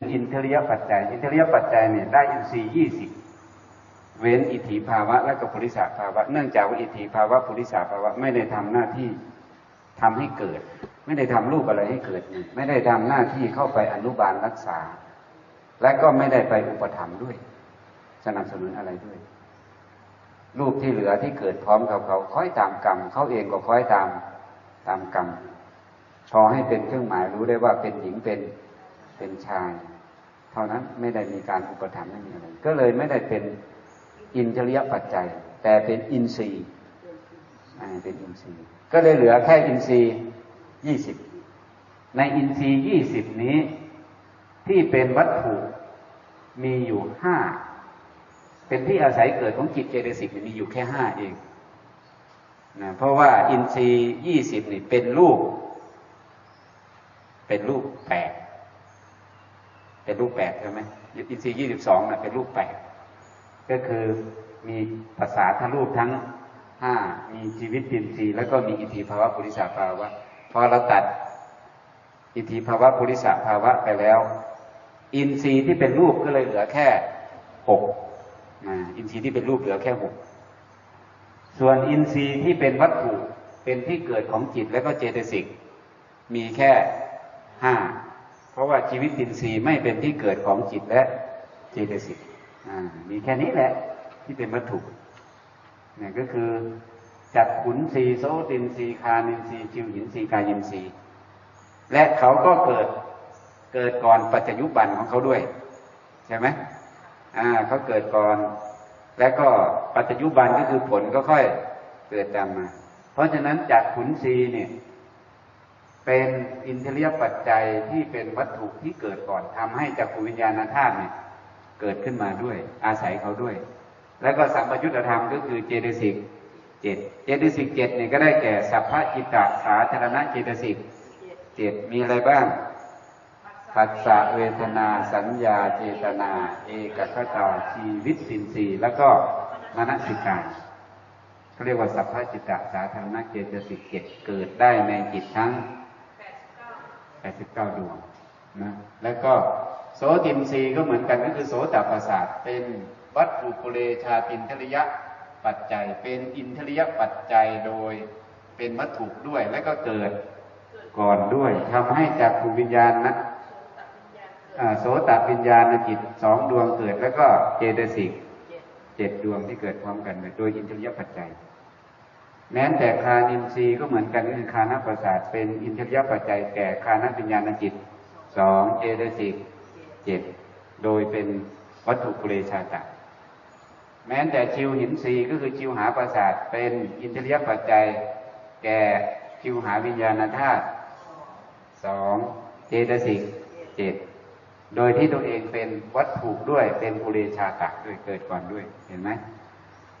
อินเทรียปัจจัย อินเทรียปัจจัยเนี่ยได้อินทรีย์ยี่สิบเว้นอิทธิภาวะและก็ปุริสาภาวะ เนื่องจากว่าอิทธิภาวะปุริสาภาวะไม่ได้ทำหน้าที่ทำให้เกิด ไม่ได้ทำรูปอะไรให้เกิด ไม่ได้ทำหน้าที่เข้าไปอนุบาลรักษา และก็ไม่ได้ไปอุปถัมภ์ด้วย สนับสนุนอะไรด้วย รูปที่เหลือที่เกิดพร้อมกับเขาค่อยตามกรรมเขาเองก็ค่อยตามตามกรรมพอให้เป็นเครื่องหมายรู้ได้ว่าเป็นหญิงเป็น เป็นชาย เท่านั้นไม่ได้มีการอุปถัมภ์ไม่มีอะไร ก็เลยไม่ได้เป็นอินทรียปัจจัย แต่เป็นอินทรีย์เป็นอินทรีย์ ก็เลยเหลือแค่อินทรีย์ยี่สิบในอินทรีย์ยี่สิบนี้ ที่เป็นวัตถุมีอยู่ห้าเป็นที่อาศัยเกิดของจิตเจตสิกมีอยู่แค่ห้าเองนะเพราะว่าอินทรีย์ยี่สิบนี่เป็นรูป เป็นรูปแปด เป็นรูปแปดใช่ไหมอินทรีย์ยี่สิบสองนะเป็นรูปแปดก็คือมีภาษาทั้งรูปทั้งห้ามีชีวิตอินทรีย์แล้วก็มีอิทธิภาวะปุริสาภาวะพอเราตัดอิทธิภาวะปุริสาภาวะไปแล้ว อินทรีย์ที่เป็นรูปก็เลยเหลือแค่หกอินทรีย์ที่เป็นรูปเหลือแค่หกส่วนอินทรีย์ที่เป็นวัตถุเป็นที่เกิดของจิตและก็เจตสิกมีแค่ห้า เพราะว่าชีวิตอินทรีย์ไม่เป็นที่เกิดของจิตและเจตสิกมีแค่นี้แหละที่เป็นวัตถุนี่ก็คือจัดขุนสีโซตินสีคานินสีจิวหินสีกายินสีและเขาก็เกิดเกิดก่อนปัจจยุบันของเขาด้วย ใช่ไหมอ่าเขาเกิดก่อน และก็ปัจจุบันก็คือผลก็ค่อยเกิดตามมา เพราะฉะนั้นจากขุนศีเนี่ย เป็นอินเทเลียปัจจัยที่เป็นวัตถุที่เกิดก่อนทำให้จักรวิญญาณธาตุเนี่ยเกิดขึ้นมาด้วย อาศัยเขาด้วย แล้วก็สัมปยุตธรรมก็คือเจตสิกเจ็ดเจตสิกเจ็ดเนี่ยก็ได้แก่สัพพะจิตตสาธารณะเจตสิกเจ็ดมีอะไรบ้างปัสสะเวทนาสัญญาเจตนา เอกคตาชีวิตสินสีแล้วก็มนสิการเขาเรียกว่าสัพพะจิตตสาธารณเจตสิกเกตเกิดได้ในจิตทั้ง 89ดวงนะแล้วก็โสตินรีก็เหมือนกันก็คือโสตประสาทเป็นวัตถุปุเรชาตินทริยะปัจจัย เป็นอินทริยปัจจัยโดยเป็นวัตถุด้วย และก็เกิดก่อนด้วยทำให้จากภูวิญญาณนะโสตวิญญาณจิตสองดวงเกิด แล้วก็เจตสิกเจ็ดดวงที่เกิดพร้อมกันโดยอินทรียปัจจัย แม้แต่คานินทรีย์ก็เหมือนกันก็คือคานประสาทเป็นอินทรียปัจจัยแก่คานวิญญาณจิตสองเจตสิกเจ็ดโดยเป็นวัตถุปุเรชาตะแม้แต่ชิวหินทรีย์ก็คือชิวหาประสาทเป็นอินทรียปัจจัยแก่ชิวหาวิญญาณธาตุสองเจตสิกเจ็ดโดยที่ตัวเองเป็นวัตถุด้วยเป็นภูเรชาตะด้วยเกิดก่อนด้วยเห็นไหม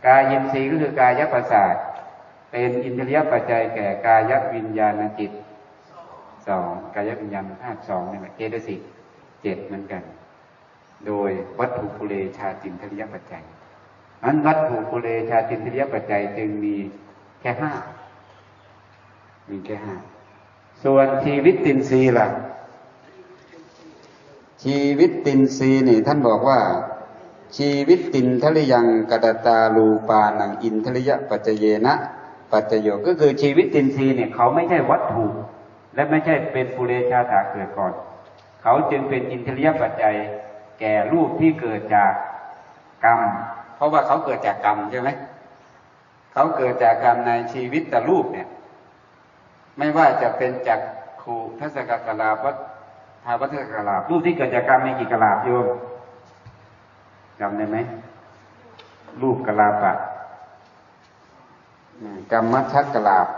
กายินทรีย์ก็คือกายประสาท เป็นอินทรียปัจจัยแก่กายวิญญาณจิตสองกายวิญญาณธาตุสองนี่แหละเจตสิกเจ็ดเหมือนกัน โดยวัตถุภูเรชาจินทริยปัจจัยนั้นวัตถุภูเรชาจินทริยปัจจัยจึงมีแค่ห้ามีแค่ห้าส่วนชีวิตตินรีล่ะ ชีวิตตินรีนี่ ท่านบอกว่า ชีวิตตินทริยังกตตาลูปานังอินทริยปัจเจเยนะ ปัจจโยก็คือชีวิตตินรีเนี่ยเขาไม่ใช่วัตถุ และไม่ใช่เป็นปุเรชาถาเกิดก่อน เขาจึงเป็นอินทริยปัจจัยแก่รูปที่เกิดจากกรรม เพราะว่าเขาเกิดจากกรรมใช่ไหมเขาเกิดจากกรรมในชีวิตแต่รูปเนี่ย ไม่ว่าจะเป็นจากครูทัศกกลาพัทาวัตถุกลาบรูปที่เกิดจากกรรมมีกี่กลาบโยมจำได้ไหมรูปกลาบะ กรรมชักกลาบ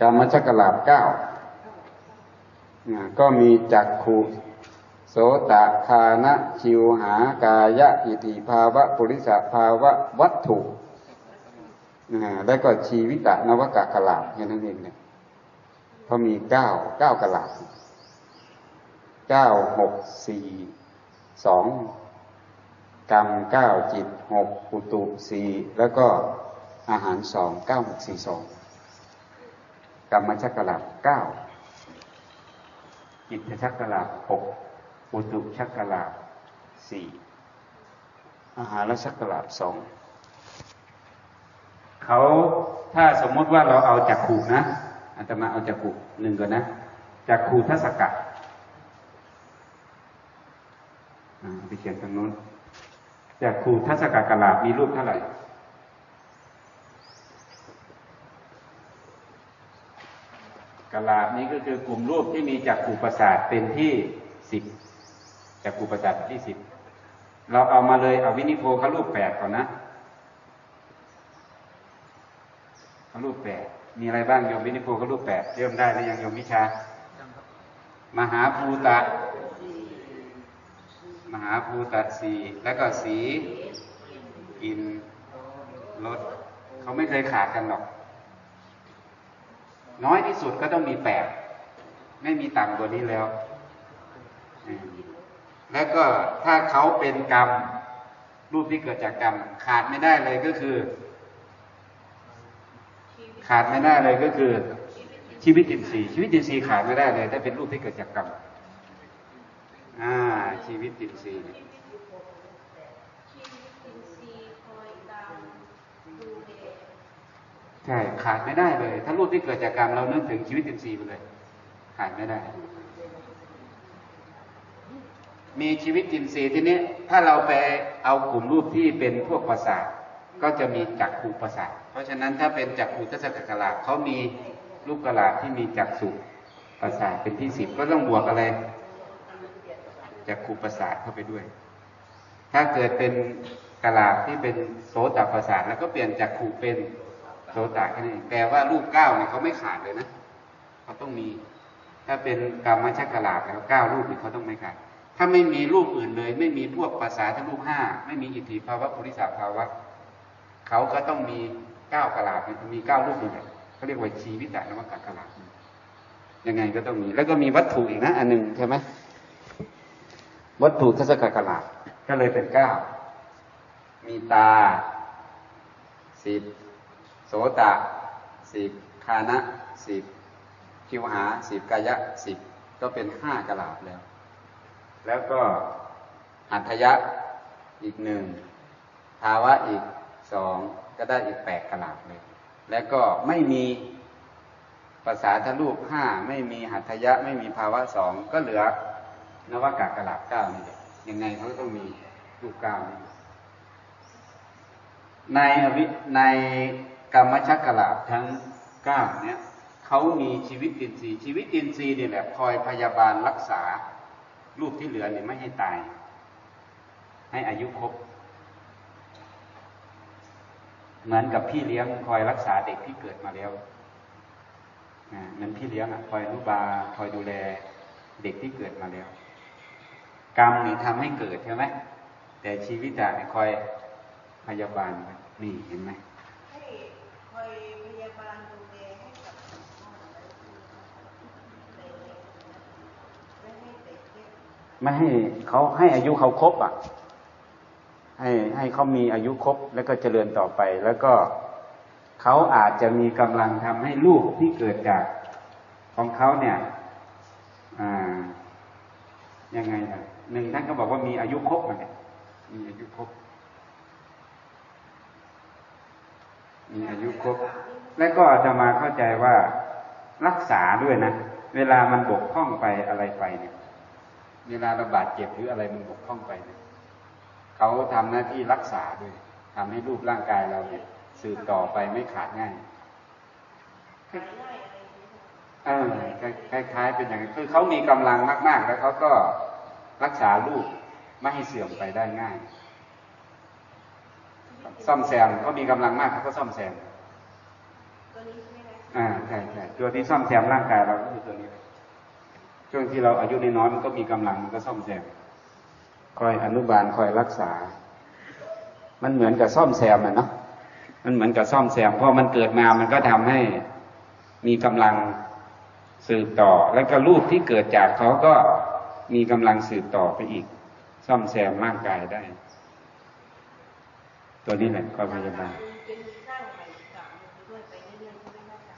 กรรมชักกลาบเก้าก็มีจักขุโสตคานะชิวหากายะอิติภาวะปุริสภาวะวัตถุแล้วก็ชีวิตะนวกะกลาบแค่นั้นเองเนี่ยเพราะมีเก้าเก้ากลาบเก้าหกสี่ สองกรรมเก้าจิตหกอุตุสี่แล้วก็อาหารสองเก้าหกสี่สองกรรมชักกะลาบเก้าจิตชักกะลาบหกอุตุชักกะลาบสี่อาหารชักกะลาบสองเขาถ้าสมมติว่าเราเอาจากขู่นะอาตมาเอาจากขู่หนึ่งก่อนนะจากขู่ทัศกะอ่า ไปเขียนตรงนู้นจากขู่ทัศกะกะลาบมีรูปเท่าไหร่กะลาบนี้ก็คือกลุ่มรูปที่มีจักรคูประสาทเป็นที่สิบจักรคูประสาทเป็นที่สิบเราเอามาเลยเอาวินิโพครูปแปดก่อนนะครูปแปดมีอะไรบ้างโยมวินิโพครูปแปดเริ่มได้หรือยังโยมวิชา มหาภูตะ มหาภูตะสีแล้วก็สีกินรสเขาไม่เคยขาดกันหรอก น้อยที่สุดก็ต้องมีแปดไม่มีต่ำกว่านี้แล้ว แล้วก็ถ้าเขาเป็นกรรม รูปที่เกิดจากกรรม ขาดไม่ได้เลยก็คือ ขาดไม่ได้เลยก็คือ ชีวิตอินทรีย์ชีวิตอินทรีย์ขาดไม่ได้เลยถ้าเป็นรูปที่เกิดจากกรรมอ่า ชีวิตอินทรีย์เนี่ยชีวิตอินทรีย์ใช่ขาดไม่ได้เลย ถ้ารูปที่เกิดจากกรรมเรานึกถึงชีวิตอินทรีย์ไปเลย ขาดไม่ได้ มีชีวิตอินทรีย์ทีนี้ ถ้าเราไปเอากลุ่มรูปที่เป็นพวกประสาทก็จะมีจักขูประสาทเพราะฉะนั้นถ้าเป็นจักขูทัศกกลาเขามีรูปกลาที่มีจักษุประสาทเป็นที่สิบก็ต้องบวกอะไร จักขูประสาทเข้าไปด้วย ถ้าเกิดเป็นกลาบที่เป็นโสตประสาทแล้วก็เปลี่ยนจากขูเป็นโสตแค่นั้แปลว่ารูปเก้าเนี่ยเขาไม่ขาดเลยนะเขาต้องมี ถ้าเป็นกรรมชักกลาบแล้วเก้ารูปเนี่ยเขาต้องไม่ขาด ถ้าไม่มีรูปอื่นเลย ไม่มีพวกภาษาทั้งรูปห้าไม่มีอิทธิภาวะปุริสาภาวะเขาก็ต้องมีเก้ากลาบมีเก้ารูปนี่แหละเขาเรียกว่าชีวิตนวกกลาบยังไงก็ต้องมี แล้วก็มีวัตถุอีกนะ อันหนึ่งใช่ไหม วัตถุทัศกกลาบก็เลยเป็นเก้ามีตาสิบโสตะสิบคานะสิบคิวหาสิบกายะสิบก็เป็นห้ากลาบแล้ว แล้วก็อัธยะอีกหนึ่งภาวะอีกสองก็ได้อีกแปดกลาบเลย แล้วก็ไม่มีภาษาทรูปห้าไม่มีหัตถยะไม่มีภาวะสองก็เหลือ นวากากลาบเก้านี่แหละยังไงเขาก็ต้องมีรูปเก้านี่ในอวิในกรรมชักกลาบทั้งเก้าเนี่ยเขามีชีวิตอินทรีย์ชีวิตอินทรีย์นี่แหละคอยพยาบาลรักษารูปที่เหลือเนี่ยไม่ให้ตาย ให้อายุครบเหมือนกับพี่เลี้ยงคอยรักษาเด็กที่เกิดมาแล้วนะเหมือนพี่เลี้ยงอะคอยอนุบาลคอยดูแลเด็กที่เกิดมาแล้ว กรรมนี่ทำให้เกิดใช่ไหมแต่ชีวิตอะเนี่ยคอยพยาบาลนี่เห็นไหมคอยพยาบาลดูแลให้กับไม่ให้เด็กเล็กไม่ให้เขาให้อายุเขาครบอะ ให้ให้เขามีอายุครบแล้วก็เจริญต่อไป แล้วก็เขาอาจจะมีกำลังทำให้ลูกที่เกิดจากของเขาเนี่ย อ่ายังไงอะ หนึ่งท่านก็บอกว่ามีอายุครบมาเนี่ยมีอายุครบมีอายุครบ และก็จะมาเข้าใจว่ารักษาด้วยนะ เวลามันบกพร่องไปอะไรไปเนี่ย เวลาเราบาดเจ็บหรืออะไรมันบกพร่องไปเนี่ยเขาทำหน้าที่รักษาด้วยทำให้รูปร่างกายเราเนี่ยสืบต่อไปไม่ขาดง่ายอ่างเออคล้ายๆเป็นอย่างนั้นคือเขามีกำลังมาก ๆ แล้วเขาก็ รักษาลูกไม่ให้เสื่อมไปได้ง่าย ซ่อมแซมเขามีกำลังมากเขาก็ซ่อมแซมตัวนี้ใช่ไหมคะอ่าใช่ใช่ตัวที่ซ่อมแซมร่างกายเราก็คือตัวนี้ช่วงที่เราอายุน้อยๆมันก็มีกำลังมันก็ซ่อมแซมคอยอนุบาลคอยรักษา มันเหมือนกับซ่อมแซมอะเนาะมันเหมือนกับซ่อมแซมเพราะมันเกิดมามันก็ทำให้มีกำลังสืบต่อ แล้วก็รูปที่เกิดจากเขาก็ มีกำลังสืบต่อไปอีก ซ่อมแซมร่างกายได้ ตัวนี้แหละคอยพยาบาลจะมีสร้างใหม่สามด้วยไปเรื่อยๆใช่ไหมคะ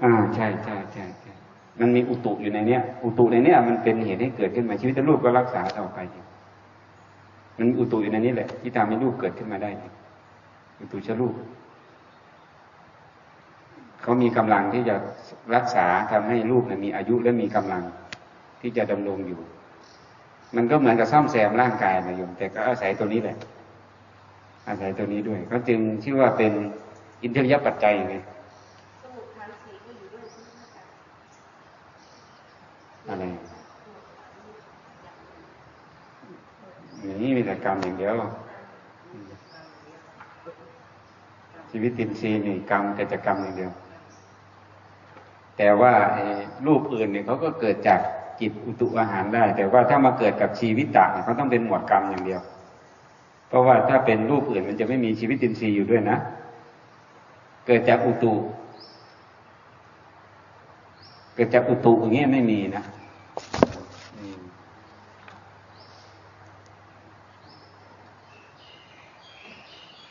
เอ่าใช่ใช่ใช่ใช่มันมีอุตุอยู่ในเนี้ย อุตุในเนี้ยมันเป็นเหตุให้เกิดขึ้นมาชีวิตลูกก็รักษาต่อไปอยู่มันมีอุตุอยู่ในนี้แหละ ที่ทำให้ลูกเกิดขึ้นมาได้เนี่ยอุตุชะลูกเขามีกำลังที่จะรักษาทำให้ลูกเนี่ยมีอายุและมีกำลังที่จะดำรงอยู่ มันก็เหมือนกับซ่อมแซมร่างกายนะโยมแต่ก็อาศัยตัวนี้แหละ อาศัยตัวนี้ด้วยเขาจึงชื่อว่าเป็นอินทรียปัจจัยไงสมุดฐานสีก็อยู่ด้วยใช่ไหมคะไรนี่มีแต่กรรมอย่างเดียวชีวิตตินซีนี่กรรมแต่จะกรรมอย่างเดียว แต่ว่ารูปอื่นเนี่ยเขาก็เกิดจาก จิตอุตุอาหารได้ แต่ว่าถ้ามาเกิดกับชีวิตตะเนี่ยเขาต้องเป็นหมวดกรรมอย่างเดียว เพราะว่าถ้าเป็นรูปอื่นมันจะไม่มีชีวิตตินซีย์อยู่ด้วยนะ เกิดจากอุตุ เกิดจากอุตุอย่างเงี้ยไม่มีนะอืม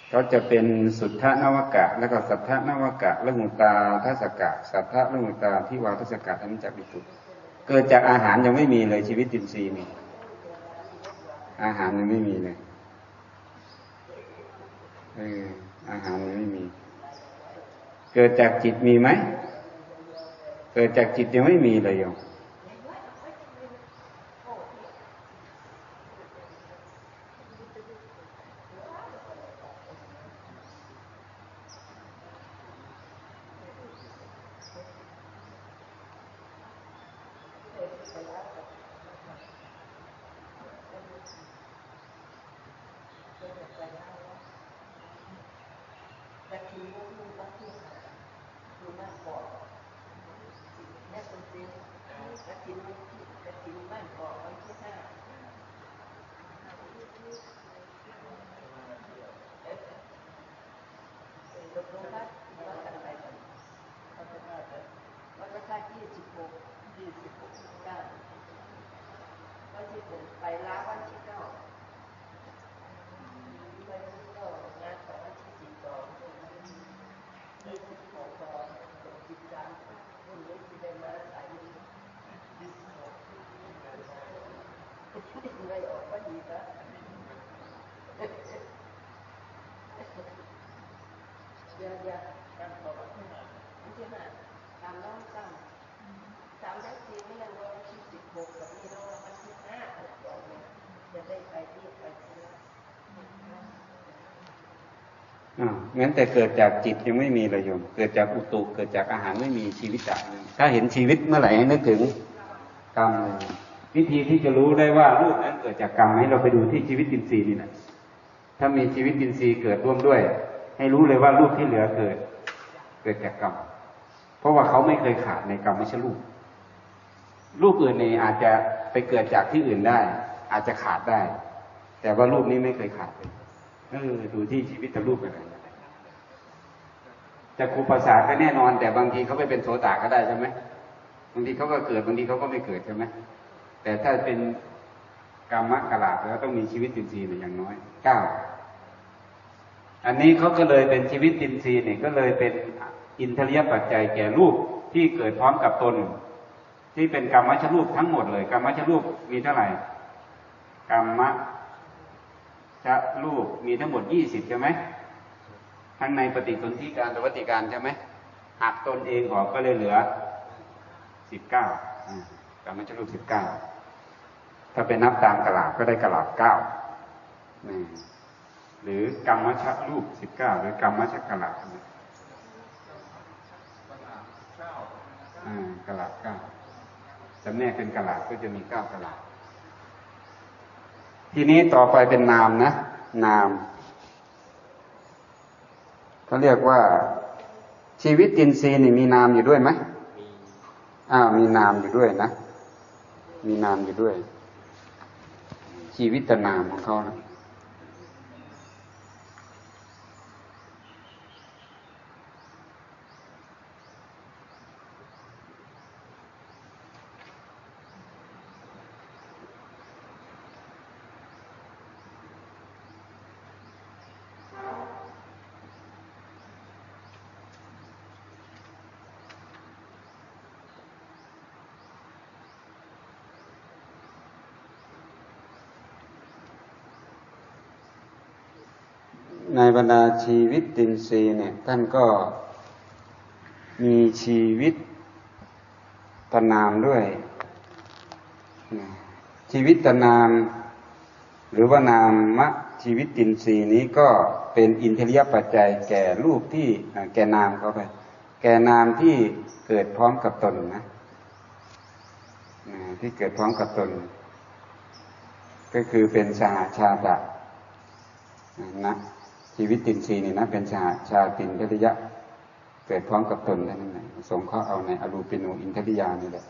เขาจะเป็นสุทธนวกะ แล้วก็สัทธนวกะละหุตาทัศกะ สัทธละหุตาที่วาทัศกะอันนี้จากอุตุ เกิดจากอาหารยังไม่มีเลยชีวิตตินทรีย์นี่อาหารยังไม่มีเลยเอออาหารยังไม่มี เกิดจากจิตมีไหม เกิดจากจิตยังไม่มีเลยโยมไปล้าวันที่เก้าวันที่เก้างานของวันที่สิบสองยี่สิบหกต่อสิบสามคุณรู้ที่ได้มาสายนี้ยี่สิบหก ไม่ออกก็ดีนะเดี๋ยวเดี๋ยวตามต่อไม่ใช่ไหมตามน้องตามตามได้ทีไม่ยังวันที่สิบหกกับนี่แล้ววันที่ห้าจะได้ไปที่ไปที่อ่างั้นแต่เกิดจากจิตยังไม่มีเลยโยม เกิดจากอุตุเกิดจากอาหารไม่มีชีวิตจักถ้าเห็นชีวิตเมื่อไหร่ให้นึกถึงกรรมเลย วิธีที่จะรู้ได้ว่ารูปนั้นเกิดจากกรรมให้เราไปดูที่ชีวิตอินทรีย์นี่แหละถ้ามีชีวิตอินทรีย์เกิดร่วมด้วย ให้รู้เลยว่ารูปที่เหลือเกิด เกิดจากกรรมเพราะว่าเขาไม่เคยขาดในกรรมไม่ใช่รูป รูปอื่นนี่อาจจะไปเกิดจากที่อื่นได้ อาจจะขาดได้ แต่ว่ารูปนี้ไม่เคยขาดเลยเออดูที่ชีวิตรูปอะไรจะครูภาษาก็แน่นอน แต่บางทีเขาไปเป็นโสตาก็ได้ใช่ไหมบางทีเขาก็เกิดบางทีเขาก็ไม่เกิดใช่ไหม แต่ถ้าเป็นกรรมะกลาแล้วต้องมีชีวิตตินทรีย์อย่างน้อยเก้าอันนี้เขาก็เลยเป็นชีวิตตินทรีย์เนี่ยก็เลยเป็นอินทรียปัจจัยแก่รูปที่เกิดพร้อมกับตน ที่เป็นกรรมชรูปทั้งหมดเลย กรรมชรูปมีเท่าไหร่กรรมชรูปมีทั้งหมดยี่สิบใช่ไหมทั้งในปฏิสนธิการปฏิการใช่ไหมหักตนเองออกก็เลยเหลือสิบเก้ากรรมชรูปสิบเก้า ถ้าเป็นนับตามกระลาบก็ได้กระลาบเก้าหรือกรรมชรูปสิบเก้าหรือกรรมชกระลาบกระลาบเก้าจำแนกเป็นกระลาบก็จะมีเก้ากระลาบทีนี้ต่อไปเป็นนามนะ นามเขาเรียกว่าชีวิตตินทรีย์นี่มีนามอยู่ด้วยไหมอ้าวมีนามอยู่ด้วยนะ มีนามอยู่ด้วย ชีวิตนามของเขานะ ในบรรดาชีวิตตินทรีเนี่ยท่านก็มีชีวิตตนามด้วย ชีวิตตนาม หรือว่านามะชีวิตตินทรีนี้ก็เป็นอินเทรียปัจจัยแก่รูปที่แก่นามเข้าไป แก่นามที่เกิดพร้อมกับตนนะนะที่เกิดพร้อมกับตน ก็คือเป็นสหชาตะนะ ชีวิตตินทรีย์นี่นะเป็นสหชาตินทริยะเกิดพร้อมกับตนเท่นั้นเองสงเคราะห์เอาในอรูปินูอินทริยานี่แหละ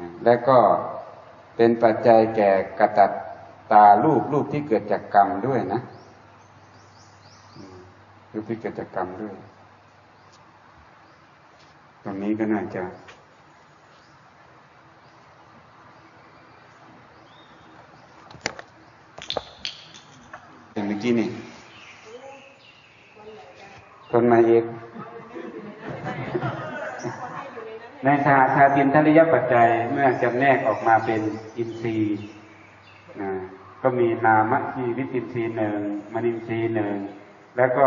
นะและก็เป็นปัจจัยแก่กระตัดตารูปรูปที่เกิดจากกรรมด้วยนะอืมรูปที่เกิดจากกรรมด้วย ตรงนี้ก็น่าจะอย่างเมื่อกี้นี่ คนมาเอกในชาชาตินทริยปัจจัยเมื่อจำแนกออกมาเป็นอินทรีย์นะก็มีนามชีวิตินทรีย์หนึ่งมนินทรีย์หนึ่งแล้วก็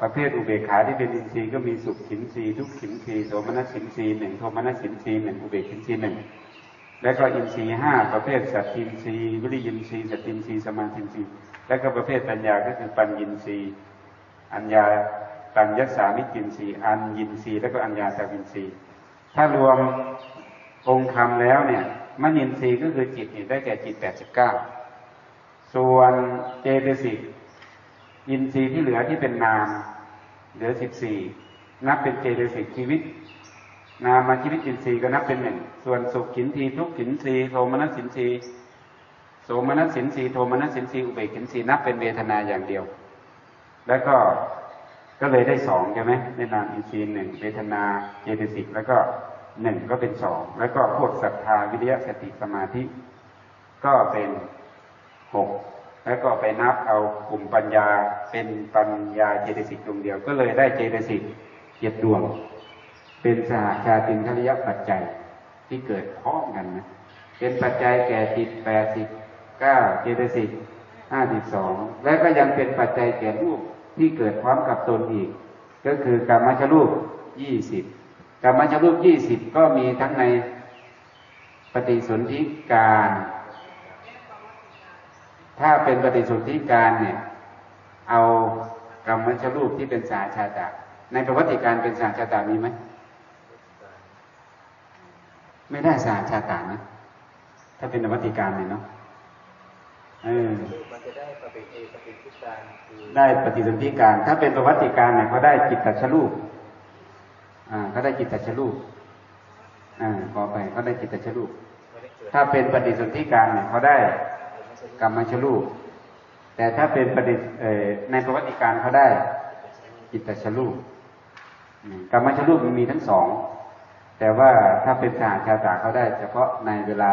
ประเภทอุเบกขาที่เป็นอินทรีย์ก็มีสุขขินทรีย์ทุกขินทรีย์โสมนัสขินทรีย์หนึ่งโทมนัสขินทรีย์หนึ่งอุเบกขินทรีย์หนึ่งแล้วก็อินทรีย์ห้าประเภทสัตตินทรีย์วิริยินทรีย์สัตตินทรีย์สมาธินทรีย์แล้วก็ประเภทปัญญาก็คือปัญญินทรีย์อัญญา ปัญญสามิกินทรีย์อัญญินทรีย์แล้วก็อัญญาตาวินทรีย์ถ้ารวมองค์คำแล้วเนี่ยมณินทรีย์ก็คือจิตเนี่ได้แก่จิตแปดสิบเก้าส่วนเจตสิกอินทรีย์ที่เหลือที่เป็นนามเหลือสิบสี่นับเป็นเจตสิกชีวิต นามาชีวิตจินทรีย์ก็นับเป็นหนึ่งส่วนสุขขินทีทุกขินทรีโทมนัสสินทรีโสมนัสสินทรีโทมนัสสินทรีอุเบกขินทรีนับเป็นเวทนาอย่างเดียว แล้วก็ ก็เลยได้สองใช่ไหมในนามอินทรีย์หนึ่งเวทนาเจตสิกแล้วก็หนึ่งก็เป็นสองแล้วก็พวกศรัทธาวิริยะสติสมาธิก็เป็นหกแล้วก็ไปนับเอากลุ่มปัญญาเป็นปัญญาเจตสิกดวงเดียว ก็เลยได้เจตสิกเจ็ดดวง เป็นสหชาตินทริยปัจจัยที่เกิดพร้อมกันนะเป็นปัจจัยแก่จิตแปดสิบเก้าเจตสิกห้าสิบสองและก็ยังเป็นปัจจัยแก่รูป ที่เกิดพร้อมกับตนอีก ก็คือกรรมชรูปยี่สิบกรรมชรูปยี่สิบก็มีทั้งในปฏิสนธิการ ถ้าเป็นปฏิสนธิการเนี่ย เอากรรมชรูปที่เป็นสาชาตะในประวัติการเป็นสาชาตามีไหมไม่ได้สาชาตานะถ้าเป็นนวัติการเนี่ยเนาะ มันจะได้ปฏิเอปฏิทุการคือได้ปฏิสนธิการ ถ้าเป็นประวัติการเนี่ยเขาได้จิตตัชรูปอ่าเขาได้จิตตัชรูปอ่าขอไปเขาได้จิตตัชรูปไม่ได้เกิดถ้าเป็นปฏิสนธิการเนี่ยเขาได้ไม่ใช่กรรมชรูป แต่ถ้าเป็นปฏิเอ่อในประวัติการเขาได้จิตตชรูปอืมกรรมชรูปมันมีทั้งสอง แต่ว่าถ้าเป็นสหชาตาเขาได้ เฉพาะในเวลา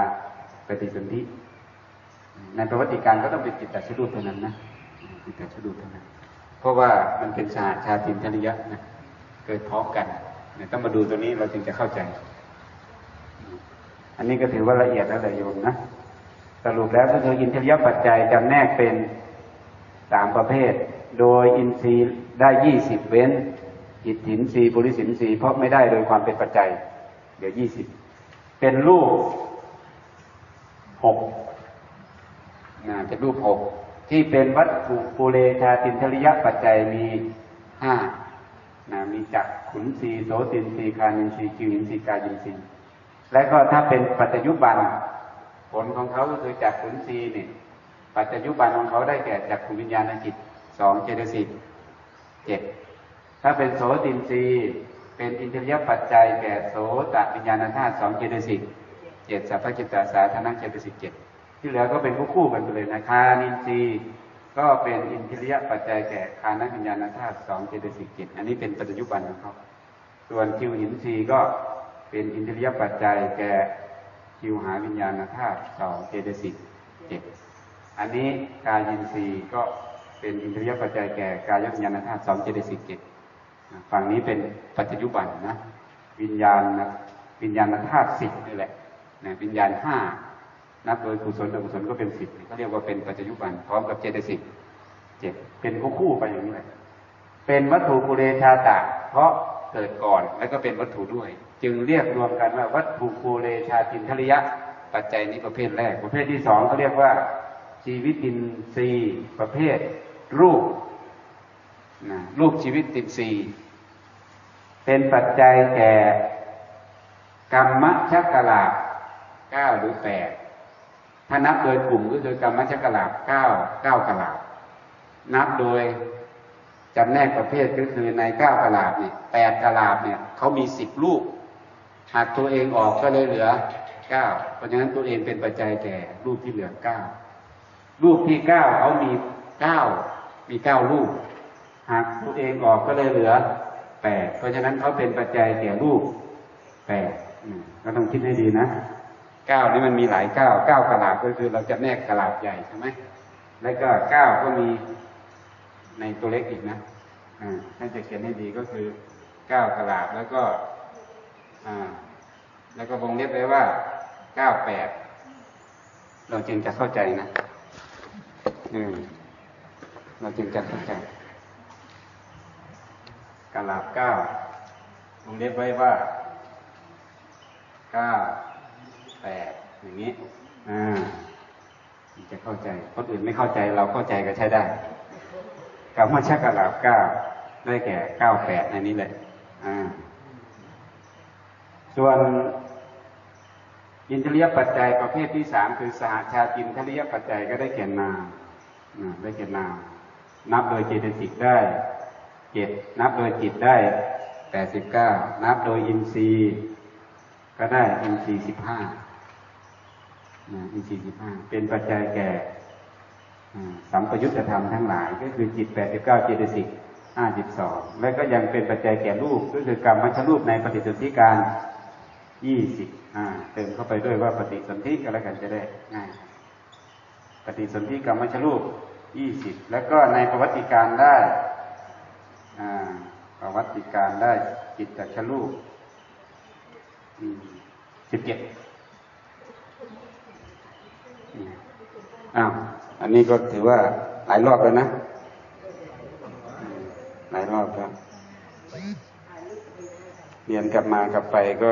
ปฏิสนธิ ในประวัติการก็ต้องเป็นจิตตชรูปเท่านั้นนะจิตตชรูปเท่านั้น เพราะว่ามันเป็นสหชาตินทริยะนะเกิดพร้อมกันเนี่ยต้องมาดูตัวนี้เราจึงจะเข้าใจ อันนี้ก็ถือว่าละเอียดแล้วแต่โยมนะสรุปแล้วก็คืออินทรียปัจจัยจำแนกเป็นสามประเภท โดยอินทรีย์ได้ยี่สิบเว้นอิทธินทรีย์ปุริสินทรีย์เพราะไม่ได้โดยความเป็นปัจจัย เดี๋ยวยี่สิบเป็นรูปหก นะเป็นรูปหกที่เป็นวัตถุปุเรชาตินทริยปัจจัยมีห้านะมีจักขุนทรีโสตินทรีคานินทรีย์จิวินทรีกายินทรีและก็ถ้าเป็นปัจจุบัน ผลของเขาก็คือจากขุนศีนี่ปัจจุบันของเขาได้แก่จากขุวิญญาณจิตสองเจตสิกเจ็ดถ้าเป็นโสตินทรีเป็นอินทรียปัจจัยแก่โสตวิญญาณธาตุสองเจตสิกเจ็ดสัพพจิตตาสาธนาเจตสิกเจ็ด ที่เหลือก็เป็นคู่คู่กันไปเลยนะคานินทรีย์ก็เป็นอินทรียปัจจัยแก่คานวิญญาณธาตุสองเจตสิกเจ็ดอันนี้เป็นปัจจุบันของเขาส่วนคิวหินทรีย์ก็เป็นอินทรียปัจจัยแก่คิวหาวิญญาณธาตุสองเจตสิกเจ็ดอันนี้กายินทรีย์ก็เป็นอินทรียปัจจัยแก่กายวิญญาณธาตุสองเจตสิกเจ็ดฝั่งนี้เป็นปัจจุบันนะ วิญญาณวิญญาณธาตุสิบนี่แหละนะวิญญาณห้า นับโดยกุศลอกุศลก็เป็นสิบเขาเรียกว่าเป็นปัจจุบันพร้อมกับเจตสิกเจ็ดเป็นคู่คู่ไปอย่างนี้เลยเป็นวัตถุปุเรชาตะ เพราะเกิดก่อนแล้วก็เป็นวัตถุด้วย จึงเรียกรวมกันว่าวัตถุปุเรชาตินทริยะ ปัจจัยนี้ประเภทแรก ประเภทที่สองเขาเรียกว่า ชีวิตินทรีย์ประเภท รูปนะรูปชีวิตินทรีย์เป็นปัจจัยแก่กรรมชักกะลาเก้าหรือแปด ถ้านับโดยกลุ่มก็คือกรรมชักกะลาบเก้าเก้ากะลาบ นับโดยจำแนกประเภทก็คือในเก้ากะลาบเนี่ยแปดกะลาบเนี่ยเขามีสิบลูกหักตัวเองออกก็เลยเหลือเก้าเพราะฉะนั้นตัวเองเป็นปัจจัยแก่ลูกที่เหลือเก้าลูกที่เก้าเขามีเก้ามีเก้าลูกหักตัวเองออกก็เลยเหลือแปดเพราะฉะนั้นเขาเป็นปัจจัยแก่ลูกแปดก็ต้องคิดให้ดีนะ ก้านี่มันมีหลายเก้าเก้ากะลาบก็คือเราจะแนกกะลาบใหญ่ใช่ไหมแล้วก็เก้าก็มีในตัวเล็กอีกนะอ่าถ้าจะเขียนให้ดีก็คือเก้ากะลาบแล้วก็ อ่า แล้วก็วงเล็บไว้ว่าเก้าแปดเราจึงจะเข้าใจนะอืมเราจึงจะเข้าใจกะลาบเก้าวงเล็บไว้ว่าเก้า แปดอย่างนี้ อ่า จะเข้าใจ คนอื่นไม่เข้าใจเราเข้าใจก็ใช้ได้คำว่าชักกะลาบเก้าได้แก่เก้าแปดในนี้เลยอ่า ส่วนอินทรียปัจจัยประเภทที่สามคือสหชาตินทรียปัจจัยก็ได้แก่นามได้แก่นามนับโดยเจตสิกได้เจ็ดนับโดยจิตได้แปดสิบเก้านับโดยอินทรีย์ ก็ได้อินทรีย์สิบห้า อินทรีย์สิบห้าเป็นปัจจัยแก่สัมปยุตธธรรมทั้งหลาย ก็คือจิตแปดสิบเก้าเจตสิกห้าสิบสองและก็ยังเป็นปัจจัยแก่รูปก็คือกรรมมัชรูปในปฏิสนธิการยี่สิบเติมเข้าไปด้วยว่าปฏิสนธิก็แล้วกันจะได้ง่ายปฏิสนธิกรรมมัชรูปยี่สิบแล้วก็ในประวัติการได้อ่าประวัติการได้จิตตชรูปสิบเจ็ด อ้าวอันนี้ก็ถือว่าหลายรอบแล้วนะ หลายรอบแล้วเรียนกลับมากลับไปก็